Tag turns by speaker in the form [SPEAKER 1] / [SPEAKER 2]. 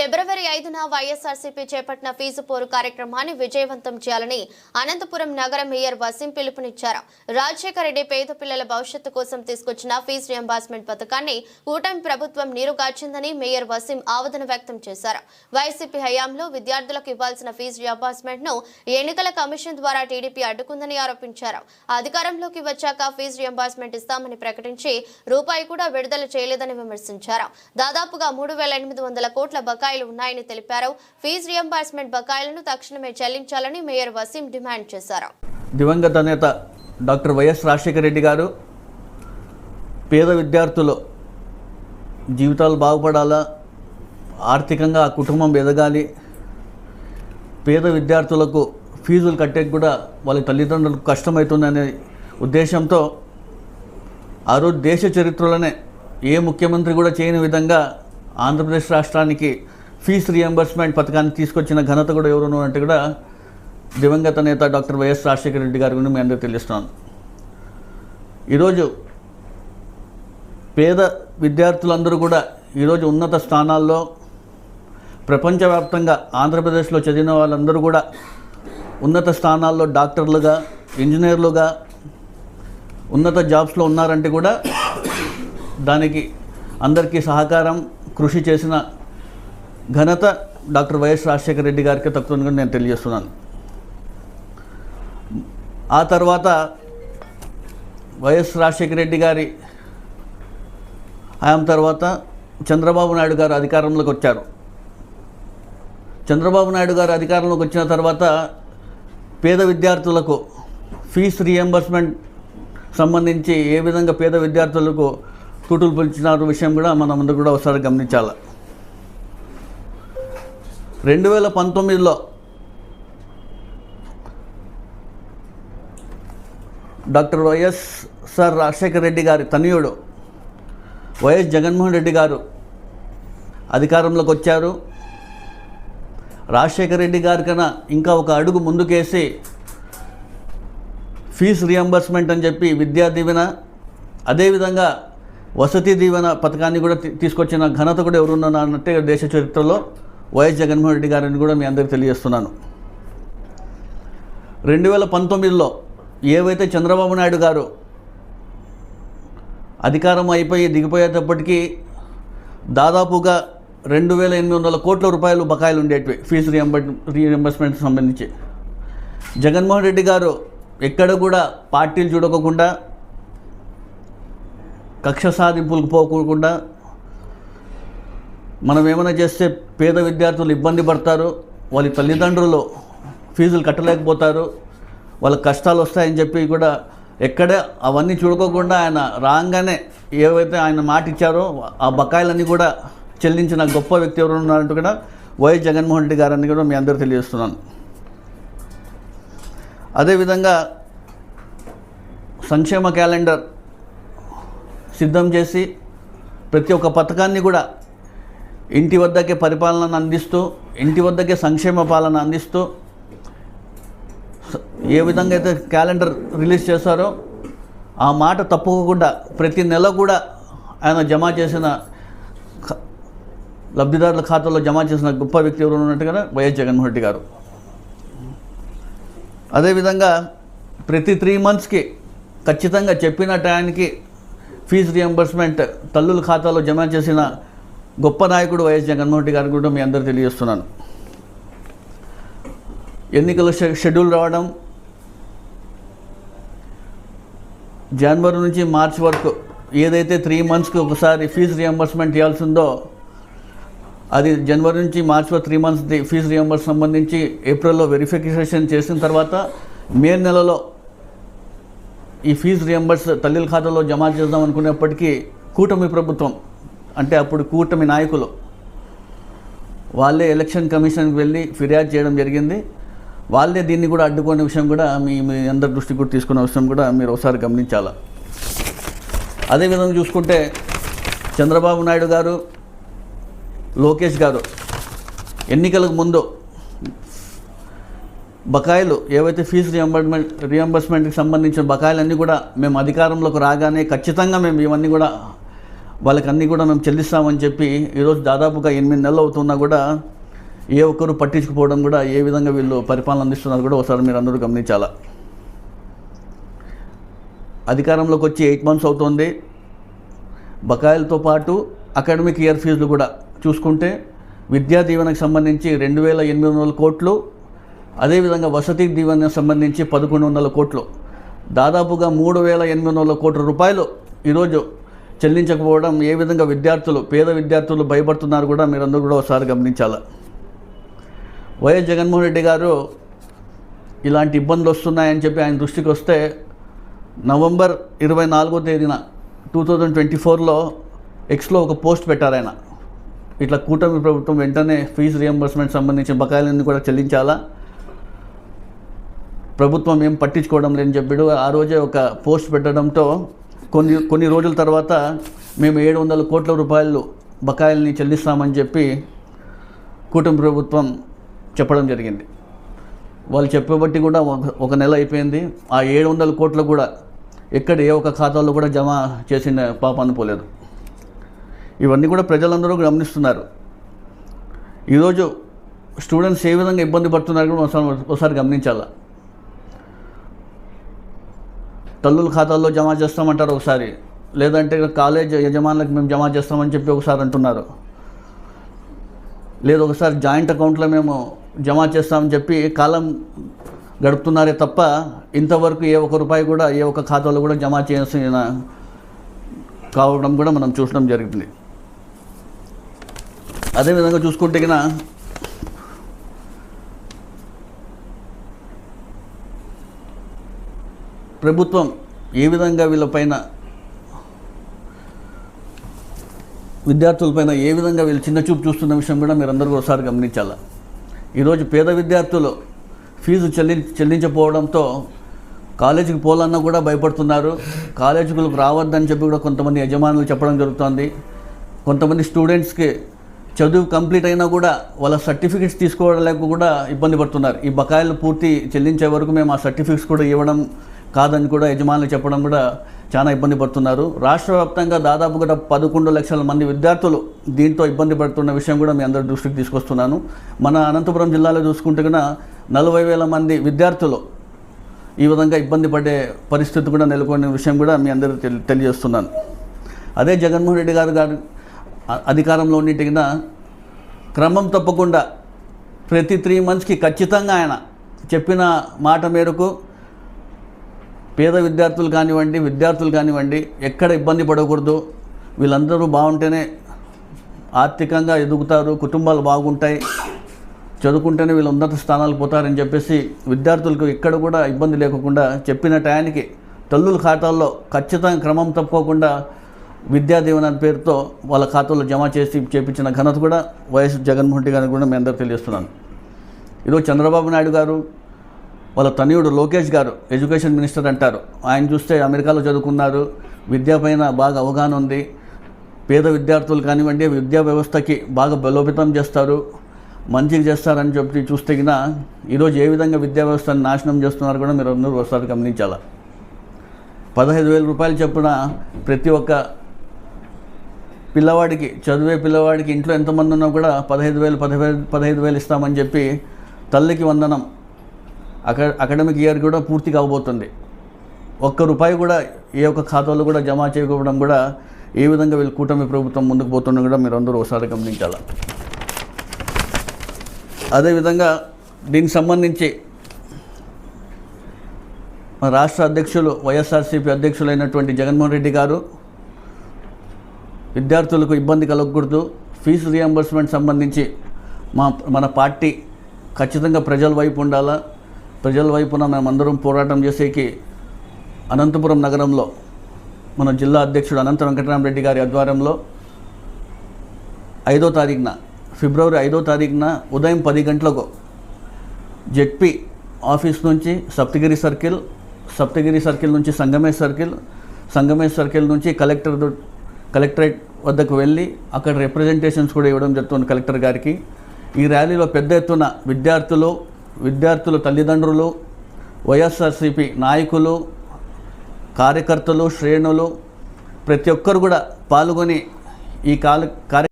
[SPEAKER 1] ఫిబ్రవరి ఐదున వైఎస్ఆర్సీపీ చేపట్టిన ఫీజు పోరు కార్యక్రమాన్ని విజయవంతం చేయాలని అనంతపురం నగర మేయర్ వసీం పిలుపునిచ్చారు. రాజశేఖర రెడ్డి పేద పిల్లల భవిష్యత్తు కోసం తీసుకొచ్చిన ఫీజు రియంబర్స్మెంట్ పథకాన్ని కూటమి ప్రభుత్వం నీరుగార్చిందని మేయర్ వసీం ఆవేదన వ్యక్తం చేశారు. వైసీపీ హయాంలో విద్యార్థులకు ఇవ్వాల్సిన ఫీజు రియంబర్స్మెంట్ను ఎన్నికల కమిషన్ ద్వారా టీడీపీ అడ్డుకుందని ఆరోపించారు. అధికారంలోకి వచ్చాక ఫీజు రియంబర్స్మెంట్ ఇస్తామని ప్రకటించి రూపాయి కూడా విడుదల చేయలేదని విమర్శించారు. దాదాపుగా మూడు వేల ఎనిమిది వందల కోట్ల బకాయిలు ఉన్నాయని తెలిపారు. ఫీజు రియంబర్స్మెంట్ బకాయిలను తక్షణమే చెల్లించాలని మేయర్ వసీం డిమాండ్ చేశారు.
[SPEAKER 2] దివంగత నేత డాక్టర్ వైఎస్ రాజశేఖర రెడ్డి గారు పేద విద్యార్థులు జీవితాలు బాగుపడాలా ఆర్థికంగా ఆ కుటుంబం ఎదగాలి పేద విద్యార్థులకు ఫీజులు కట్టేకి కూడా వాళ్ళ తల్లిదండ్రులకు కష్టమవుతుందనే ఉద్దేశంతో ఆ రోజు దేశ చరిత్రలోనే ఏ ముఖ్యమంత్రి కూడా చేయని విధంగా ఆంధ్రప్రదేశ్ రాష్ట్రానికి ఫీజు రియంబర్స్మెంట్ పథకాన్ని తీసుకొచ్చిన ఘనత కూడా ఎవరు అంటే కూడా దివంగత నేత డాక్టర్ వైఎస్ రాజశేఖర రెడ్డి గారి గురించి మీ అందరికీ తెలుస్తున్నాను ఈరోజు పేద విద్యార్థులందరూ కూడా ఈరోజు ఉన్నత స్థానాల్లో ప్రపంచవ్యాప్తంగా ఆంధ్రప్రదేశ్లో చదివిన వాళ్ళందరూ కూడా ఉన్నత స్థానాల్లో డాక్టర్లుగా ఇంజనీర్లుగా ఉన్నత జాబ్స్లో ఉన్నారంటే కూడా దానికి అందరికీ సహకారం కృషి చేసిన ఘనత డాక్టర్ వైఎస్ రాజశేఖర రెడ్డి గారికి తక్కువ నేను తెలియజేస్తున్నాను. ఆ తర్వాత వైఎస్ రాజశేఖర రెడ్డి గారి ఆయన తర్వాత చంద్రబాబు నాయుడు గారు అధికారంలోకి వచ్చారు. చంద్రబాబు నాయుడు గారు అధికారంలోకి వచ్చిన తర్వాత పేద విద్యార్థులకు ఫీజు రియంబర్స్మెంట్ సంబంధించి ఏ విధంగా పేద విద్యార్థులకు తూటులు పిలిచినారు విషయం కూడా మనం ముందు కూడా ఒకసారి గమనించాలి. రెండు వేల పంతొమ్మిదిలో doctor YS sir Rajasekhara Reddy గారి తనయుడు వైఎస్ జగన్మోహన్ రెడ్డి గారు అధికారంలోకి వచ్చారు. రాజశేఖర రెడ్డి గారి కన్నా ఇంకా ఒక అడుగు ముందుకేసి ఫీజు రియంబర్స్మెంట్ అని చెప్పి విద్యా దీవెన అదేవిధంగా వసతి దీవెన పథకాన్ని కూడా తీసుకొచ్చిన ఘనత కూడా ఎవరున్నా అన్నట్టే దేశ చరిత్రలో. వైఎస్ జగన్మోహన్ రెడ్డి గారిని కూడా మీ అందరికీ తెలియజేస్తున్నాను. రెండు వేల పంతొమ్మిదిలో ఏవైతే చంద్రబాబు నాయుడు గారు అధికారం అయిపోయి దిగిపోయేటప్పటికీ దాదాపుగా రెండు వేల ఎనిమిది వందల కోట్ల రూపాయలు బకాయిలు ఉండేటివి ఫీజు రియంబర్ రీఎంబర్స్మెంట్ సంబంధించి. జగన్మోహన్ రెడ్డి గారు ఎక్కడ కూడా పార్టీలు చూడకోకుండా కక్ష సాధింపులకు పోకుండా మనం ఏమైనా చేస్తే పేద విద్యార్థులు ఇబ్బంది పడతారు వాళ్ళ తల్లిదండ్రులు ఫీజులు కట్టలేకపోతారు వాళ్ళకి కష్టాలు వస్తాయని చెప్పి కూడా ఎక్కడ అవన్నీ చూడుకోకుండా ఆయన రాగానే ఏవైతే ఆయన మాట ఇచ్చారో ఆ బకాయిలన్నీ కూడా చెల్లించిన గొప్ప వ్యక్తి ఎవరు ఉన్నారంటూ కూడా వైఎస్ జగన్మోహన్ రెడ్డి గారని కూడా మీ అందరూ తెలియజేస్తున్నాను. అదేవిధంగా సంక్షేమ క్యాలెండర్ సిద్ధం చేసి ప్రతి ఒక్క పథకాన్ని కూడా ఇంటి వద్దకే పరిపాలనను అందిస్తూ ఇంటి వద్దకే సంక్షేమ పాలన అందిస్తూ ఏ విధంగా అయితే క్యాలెండర్ రిలీజ్ చేశారో ఆ మాట తప్పుకోకుండా ప్రతి నెల కూడా ఆయన జమ చేసిన లబ్ధిదారుల ఖాతాలో జమ చేసిన గొప్ప వ్యక్తి ఎవరు ఉన్నట్టుగా వైఎస్ జగన్మోహన్ రెడ్డి గారు. అదేవిధంగా ప్రతి త్రీ మంత్స్కి ఖచ్చితంగా చెప్పిన టయానికి ఫీజు రియంబర్స్మెంట్ తల్లుల ఖాతాలో జమ చేసిన గొప్ప నాయకుడు వైఎస్ జగన్మోహన్ రెడ్డి గారిని కూడా మీ అందరూ తెలియజేస్తున్నాను. ఎన్నికల షెడ్యూల్ రావడం జనవరి నుంచి మార్చి వరకు ఏదైతే త్రీ మంత్స్కి ఒకసారి ఫీజు రియంబర్స్మెంట్ చేయాల్సి ఉందో అది జనవరి నుంచి మార్చి వరకు త్రీ మంత్స్ ఫీజు రియంబర్స్ సంబంధించి ఏప్రిల్లో వెరిఫికేషన్ చేసిన తర్వాత మే నెలలో ఈ ఫీజు రియంబర్స్ తల్లిల ఖాతాలో జమ చేద్దాం అనుకునేప్పటికీ కూటమి ప్రభుత్వం అంటే అప్పుడు కూటమి నాయకులు వాళ్ళే ఎలక్షన్ కమిషన్కి వెళ్ళి ఫిర్యాదు చేయడం జరిగింది. వాళ్ళే దీన్ని కూడా అడ్డుకునే విషయం కూడా మీ మీ అందరి దృష్టికి కూడా తీసుకునే విషయం కూడా మీరు ఒకసారి గమనించాలి. అదేవిధంగా చూసుకుంటే చంద్రబాబు నాయుడు గారు లోకేష్ గారు ఎన్నికలకు ముందు బకాయిలు ఏవైతే ఫీజు రియంబర్స్మెంట్ రియంబర్స్మెంట్కి సంబంధించిన బకాయిలన్నీ కూడా మేము అధికారంలోకి రాగానే ఖచ్చితంగా మేము ఇవన్నీ కూడా వాళ్ళకి అన్నీ కూడా మేము చెల్లిస్తామని చెప్పి ఈరోజు దాదాపుగా ఎనిమిది నెలలు అవుతున్నా కూడా ఏ ఒక్కరు పట్టించుకుపోవడం కూడా ఏ విధంగా వీళ్ళు పరిపాలన అందిస్తున్నారు కూడా ఒకసారి మీరు అందరూ గమనించాలా? అధికారంలోకి వచ్చి ఎయిట్ మంత్స్ అవుతుంది. బకాయిలతో పాటు అకాడమిక్ ఇయర్ ఫీజులు కూడా చూసుకుంటే విద్యా దీవెనకు సంబంధించి రెండు వేల ఎనిమిది వందల కోట్లు అదేవిధంగా వసతి దీవెనకు సంబంధించి పదకొండు వందల కోట్లు. దాదాపుగా మూడు వేల ఎనిమిది వందల కోట్ల రూపాయలు ఈరోజు చెల్లించకపోవడం ఏ విధంగా విద్యార్థులు పేద విద్యార్థులు భయపడుతున్నారు కూడా మీరందరూ కూడా ఒకసారి గమనించాలి. వైఎస్ జగన్మోహన్ రెడ్డి గారు ఇలాంటి ఇబ్బందులు వస్తున్నాయని చెప్పి ఆయన దృష్టికి వస్తే నవంబర్ ఇరవై నాలుగో తేదీన టూ థౌజండ్ ట్వంటీ ఫోర్లో ఎక్స్లో ఒక పోస్ట్ పెట్టారు ఆయన. ఇట్లా కూటమి ప్రభుత్వం వెంటనే ఫీజు రియంబర్స్మెంట్ సంబంధించిన బకాయిలన్నీ కూడా చెల్లించాలా? ప్రభుత్వం ఏం పట్టించుకోవడం లేని చెప్పాడు. ఆ రోజే ఒక పోస్ట్ పెట్టడంతో కొన్ని కొన్ని రోజుల తర్వాత మేము ఏడు వందల కోట్ల రూపాయలు బకాయిల్ని చెల్లిస్తామని చెప్పి కూటమి ప్రభుత్వం చెప్పడం జరిగింది. వాళ్ళు చెప్పబట్టి కూడా ఒక- ఒక నెల అయిపోయింది. ఆ ఏడు వందల కోట్లు కూడా ఎక్కడ ఏ ఒక్క ఖాతాలో కూడా జమ చేసిన పాప అనుకోలేదు ఇవన్నీ కూడా ప్రజలందరూ గమనిస్తున్నారు. ఈరోజు స్టూడెంట్స్ ఏ విధంగా ఇబ్బంది పడుతున్నారు కూడా ఒకసారి ఒకసారి గమనించాలా? తల్లుల ఖాతాల్లో జమ చేస్తామంటారు ఒకసారి. లేదంటే కాలేజ్ యజమానులకు మేము జమ చేస్తామని చెప్పి ఒకసారి అంటున్నారు. లేదు ఒకసారి జాయింట్ అకౌంట్లో మేము జమ చేస్తామని చెప్పి కాలం గడుపుతున్నారే తప్ప ఇంతవరకు ఏ ఒక్క రూపాయి కూడా ఏ ఒక్క ఖాతాలో కూడా జమ చేసిన కావడం కూడా మనం చూడడం జరిగింది. అదేవిధంగా చూసుకుంటే గిన ప్రభుత్వం ఏ విధంగా వీళ్ళపైన విద్యార్థులపైన ఏ విధంగా వీళ్ళు చిన్న చూపు చూస్తున్న విషయం కూడా మీరు అందరూ ఒకసారి గమనించాలి? ఈరోజు పేద విద్యార్థులు ఫీజు చెల్లి చెల్లించకపోవడంతో కాలేజీకి పోలన్నా కూడా భయపడుతున్నారు. కాలేజీలకు రావద్దని చెప్పి కూడా కొంతమంది యజమానులు చెప్పడం జరుగుతుంది. కొంతమంది స్టూడెంట్స్కి చదువు కంప్లీట్ అయినా కూడా వాళ్ళ సర్టిఫికెట్స్ తీసుకోవడానికి కూడా ఇబ్బంది పడుతున్నారు. ఈ బకాయిలు పూర్తి చెల్లించే వరకు మేము ఆ సర్టిఫికెట్స్ కూడా ఇవ్వడం కాదని కూడా యజమానులు చెప్పడం కూడా చాలా ఇబ్బంది పడుతున్నారు. రాష్ట్ర వ్యాప్తంగా దాదాపు కూడా పదకొండు లక్షల మంది విద్యార్థులు దీంతో ఇబ్బంది పడుతున్న విషయం కూడా మీ అందరి దృష్టికి తీసుకొస్తున్నాను. మన అనంతపురం జిల్లాలో చూసుకుంటే కూడా నలభై వేల మంది విద్యార్థులు ఈ విధంగా ఇబ్బంది పడే పరిస్థితి కూడా నెలకొన్న విషయం కూడా మీ అందరూ తెలి తెలియజేస్తున్నాను. అదే జగన్మోహన్ రెడ్డి గారు గారు అధికారంలో ఉన్నట్టుగా క్రమం తప్పకుండా ప్రతి త్రీ మంత్స్కి ఖచ్చితంగా ఆయన చెప్పిన మాట మేరకు పేద విద్యార్థులు కానివ్వండి విద్యార్థులు కానివ్వండి ఎక్కడ ఇబ్బంది పడకూడదు. వీళ్ళందరూ బాగుంటేనే ఆర్థికంగా ఎదుగుతారు కుటుంబాలు బాగుంటాయి. చదువుకుంటేనే వీళ్ళు ఉన్నత స్థానాలకు పోతారని చెప్పేసి విద్యార్థులకు ఎక్కడ కూడా ఇబ్బంది లేకుండా చెప్పిన టయానికి తల్లుల ఖాతాల్లో ఖచ్చితంగా క్రమం తప్పకుండా విద్యాదీవన పేరుతో వాళ్ళ ఖాతాలో జమ చేసి చేపించిన ఘనత కూడా వైఎస్ జగన్మోహన్ రెడ్డి గారికి కూడా మీ అందరూ తెలియజేస్తున్నాను. ఈరోజు చంద్రబాబు నాయుడు గారు వాళ్ళ తనయుడు లోకేష్ గారు ఎడ్యుకేషన్ మినిస్టర్ అంటారు. ఆయన చూస్తే అమెరికాలో చదువుకున్నారు. విద్యపైన బాగా అవగాహన ఉంది. పేద విద్యార్థులు కానివ్వండి విద్యా వ్యవస్థకి బాగా బలోపేతం చేస్తారు. మంచిగా చేస్తారని చెప్పి చూస్తే గిన ఈరోజు ఏ విధంగా విద్యా వ్యవస్థను నాశనం చేస్తున్నారు కూడా మీరు అందరూ ఒకసారి గమనించాలా. పదహైదు వేల రూపాయలు చొప్పున ప్రతి ఒక్క పిల్లవాడికి చదివే పిల్లవాడికి ఇంట్లో ఎంతమంది ఉన్నా కూడా పదహైదు వేలు పదహైదు పదహైదు వేలు ఇస్తామని చెప్పి తల్లికి వందనం అక అకాడమిక్ ఇయర్ కూడా పూర్తిగా కాబోతుంది. ఒక్క రూపాయి కూడా ఏ ఒక్క ఖాతాలో కూడా జమ చేయకపోవడం కూడా ఏ విధంగా వీళ్ళు కూటమి ప్రభుత్వం ముందుకు పోతుండడం కూడా మీరు అందరూ ఒకసారి గమనించాలి? అదేవిధంగా దీనికి సంబంధించి మన రాష్ట్ర అధ్యక్షులు వైఎస్ఆర్సీపీ అధ్యక్షులైనటువంటి జగన్మోహన్ రెడ్డి గారు విద్యార్థులకు ఇబ్బంది కలగకూడదు. ఫీజు రియంబర్స్మెంట్ సంబంధించి మా మన పార్టీ ఖచ్చితంగా ప్రజల వైపు ఉండాలా? ప్రజల వైపున మేమందరం పోరాటం చేసేకి అనంతపురం నగరంలో మన జిల్లా అధ్యక్షుడు అనంత వెంకటరామరెడ్డి గారి ఆధ్వర్యంలో ఐదో తారీఖున ఫిబ్రవరి ఐదో తారీఖున ఉదయం పది గంటలకు జెడ్పీ ఆఫీస్ నుంచి సప్తగిరి సర్కిల్ సప్తగిరి సర్కిల్ నుంచి సంగమేశ్ సర్కిల్ సంగమేశ్ సర్కిల్ నుంచి కలెక్టర్ కలెక్టరేట్ వద్దకు వెళ్ళి అక్కడ రిప్రజెంటేషన్స్ కూడా ఇవ్వడం జరుగుతుంది కలెక్టర్ గారికి. ఈ ర్యాలీలో పెద్ద ఎత్తున విద్యార్థులు విద్యార్థుల తల్లిదండ్రులు వైఎస్ఆర్సీపీ నాయకులు కార్యకర్తలు శ్రేణులు ప్రతి ఒక్కరు కూడా పాల్గొని ఈ కాల కార్య